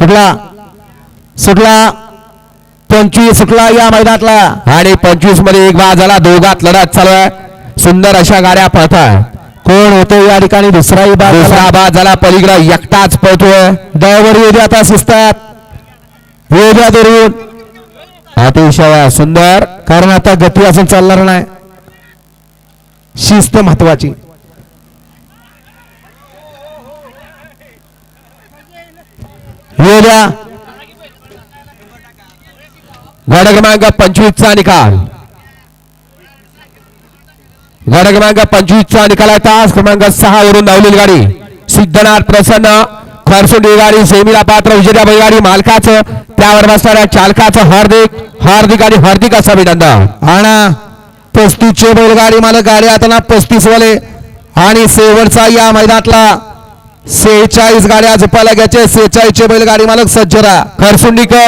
सुटला. सुटला. पंचवीस सुटला या मैदानातला. आणि पंचवीसमध्ये एक बाद झाला. दोघात लढत चालू आहे. सुंदर अशा गाड्या पळतात कोण होतो या ठिकाणी? दुसराही बाद दुसरा. बाद झाला. पलीकडे एकटाच पळतोय. ड्रायव्हर येऊ द्या आता शिस्तात येऊ द्या धरून. अतिशय सुंदर. कारण आता गती असून चालणार नाही. शिस्त महत्वाची. येऊ द्या गड क्रमांक पंचवीसचा निकाल. गड क्रमांक पंचवीसचा निकाल आहे. तास क्रमांक सहा वरून धावलेली गाडी. सिद्धनाथ प्रसन्न. खरसुंडी गाडी सेमीला पात्र विजेत्या बैलगाडी मालकाचं. त्यावर बसणाऱ्या चालकाचं हार्दिक हार्दिक आणि हार्दिक असं अभिनंदन. आणा. पस्तीसचे बैलगाडी मालक गाडी आता पस्तीस वाले. आणि शेवटचा या मैदानातला सेहेचाळीस गाड्या झोपायला घ्यायचे सेहेचाळीसचे बैलगाडी मालक सज्ज राहा खरसुंडीकर.